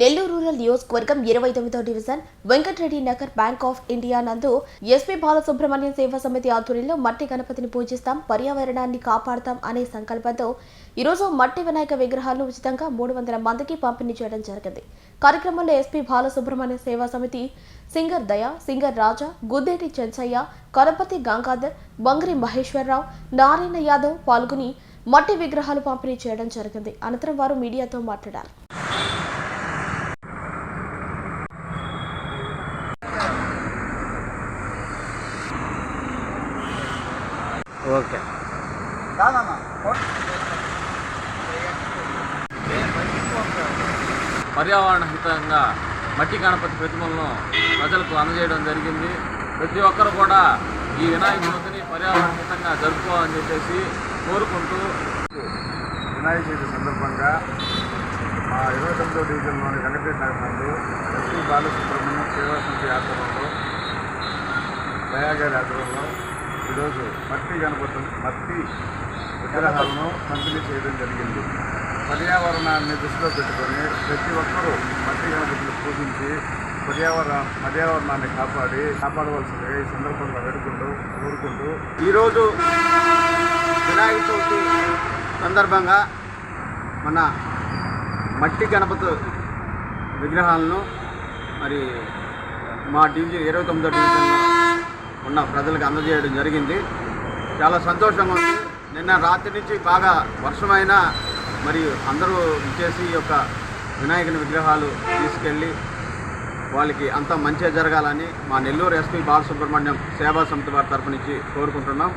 Nellore rural నియోజకవర్గం ఇరవై తొమ్మిదో division Venkatareddy Nagar bank of India నందు ఎస్పీ బాలసుబ్రహ్మణ్యం సేవా సమితి ఆధ్వర్యంలో మట్టి గణపతిని పూజిస్తాం పర్యావరణాన్ని కాపాడతాం అనే సంకల్పంతో ఈరోజు మట్టి వినాయక విగ్రహాలను ఉచితంగా మూడు వందల మందికి పంపిణీ చేయడం జరిగింది. కార్యక్రమంలో ఎస్పీ బాలసుబ్రహ్మణ్య సేవా సమితి సింగర్ దయా సింగర్ రాజా గుద్దేటి చెంచయ్య కరపతి గంగాధర్ బంగ్రి మహేశ్వరరావు నారాయణ యాదవ్ పాల్గొని మట్టి విగ్రహాలు పంపిణీ చేయడం జరిగింది. అనంతరం వారు మీడియాతో మాట్లాడారు. ఓకే. పర్యావరణ హితంగా మట్టి గణపతి ప్రతిమలను ప్రజలకు అందజేయడం జరిగింది. ప్రతి ఒక్కరు కూడా ఈ వినాయక చవితిని పర్యావరణ హితంగా జరుపుకోవాలని చెప్పేసి కోరుకుంటూ వినాయక చవితి సందర్భంగా మా ఇరవై తొమ్మిదో డివిజన్లోని వెంకటేశ్వర నగర్ నందు ఎస్పీ బాలసుబ్రహ్మణ్యం సేవా సమితి ఆధ్వర్యంలో దయాగారి ఆధ్వర్యంలో ఈరోజు మట్టి గణపతి మట్టి విగ్రహాలను పంపిణీ చేయడం జరిగింది. పర్యావరణాన్ని దృష్టిలో పెట్టుకొని ప్రతి ఒక్కరూ మట్టి గణపతిని పూజించి పర్యావరణ పర్యావరణాన్ని కాపాడి కాపాడవలసింది ఈ సందర్భంగా వేడుకుంటూ కోరుకుంటూ ఈరోజు వినాయక చవితి సందర్భంగా మన మట్టి గణపతి విగ్రహాలను మరి మా డివిజన్ ఇరవై తొమ్మిదో డివిజన్లో ఉన్న ప్రజలకు అందజేయడం జరిగింది. చాలా సంతోషంగా ఉంది. నిన్న రాత్రి నుంచి బాగా వర్షమైనా మరియు అందరూ చేసి ఈ యొక్క వినాయకుని విగ్రహాలు తీసుకెళ్ళి వాళ్ళకి అంతా మంచిగా జరగాలని మా నెల్లూరు ఎస్పీ బాలసుబ్రహ్మణ్యం సేవా సమితి వారి తరపు నుంచి కోరుకుంటున్నాం.